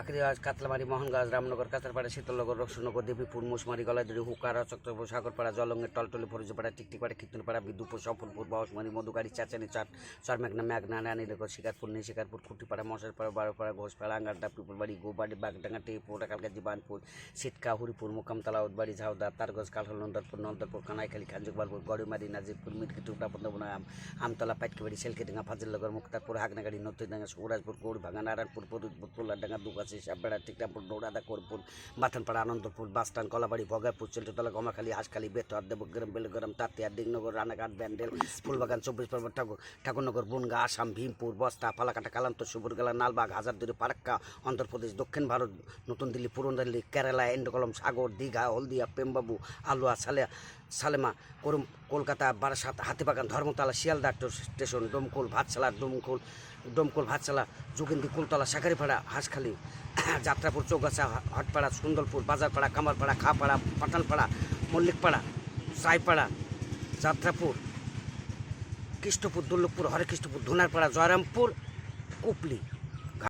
আখরিরাজ কাতলামারি মোহনগাঁজ রামনগর কাতারপাড়া শীতলনগর রক্ষনগর দেবীপুর, মুসমারি গলাদুরি হুকারা চক্রপুর সাগরপাড়া, জলঙ্গের টলটলি ফরুজপাড়া টিকটিপাড়া কীর্তনপাড়া বিদ্যুপুর সফলপুর বাউসমারি মধুকারি চাচানি চাট চরমেঘনা মেঘনা রানীনগর, শিকারপুর নেই শিকারপুর খুঁটিপাড়া, মশারপাড়া, বারোপাড়া, ঘোষপাড়া আঙ্গারডা পিপুলবাড়ি, গোবাড়ি, বাগডাঙ্গা, টেপুর, কালকাজি, বানপুর, সিটকা, হরিপুর, মুকামতলা, উদবাড়ি, ঝাউদা, তারগজ, কালহল নন্দরপুর নন্দরপুর কানাইখালী খাঞ্জুকবালপুর গড়িমারি, নাজিরপুর মিটকি টুকরা পদ্মবনা আমতলা, পাটকিবাড়ি, সেলকেডিঙ্গা, ফাজিলনগর, মুক্তারপুর, হাগনাগাড়ি, নতুনডাঙ্গা, সুরাজপুর গৌরভাঙ্গা নারায়ণপুর, ফরিদপুর পোলাডাঙ্গা দুগাছি সাববেড়া টিকরামপুর দৌড়াদা করপুর বাথানপাড়া আনন্দপুর বাসস্ট্যান্ড কলাবাড়ি ভগাপুর চন্দ্রতলা গমাখালী, হাঁসখালী বেতর দেবগ্রাম, বেলগ্রাম, তাতিয়া, দিগনগর, রানাঘাট, ব্যান্ডেল, ফুলবাগান, চব্বিশ পরগনা, ঠাকুর, ঠাকুরনগর, বনগা, আসাম, ভীমপুর, বস্তা, ফালাকাটা, কালান্ত সুপুরগেলা নালবাগ হাজারদুয়ারি ফারাক্কা অন্ধ্রপ্রদেশ, দক্ষিণ ভারত, নতুন দিল্লি, পুরন দিল্লি, কেরালা, এন্ডকলম, সাগর, দীঘা, হলদিয়া প্রেমবাবু আলুয়া সালেয়া সালেমা, করুম, কলকাতা, বারাসাত, হাতিবাগান, ধর্মতলা, শিয়ালদা স্টেশন, ডোমকল, ভাতশালা, ডোমকল ডোমকল, ভাতশালা যোগিন্দি কুলতলা শাকারিপাড়া হাঁসখালি যাত্রাপুর চৌগাছা, হটপাড়া, সুন্দরপুর, বাজারপাড়া, কামারপাড়া, খাপাড়া পাঠানপাড়া মল্লিকপাড়া, সাইপাড়া, যাত্রাপুর, কৃষ্ণপুর, দুর্লভপুর, হরেকৃষ্ণপুর, ধুনারপাড়া, জয়রামপুর, কুপলি।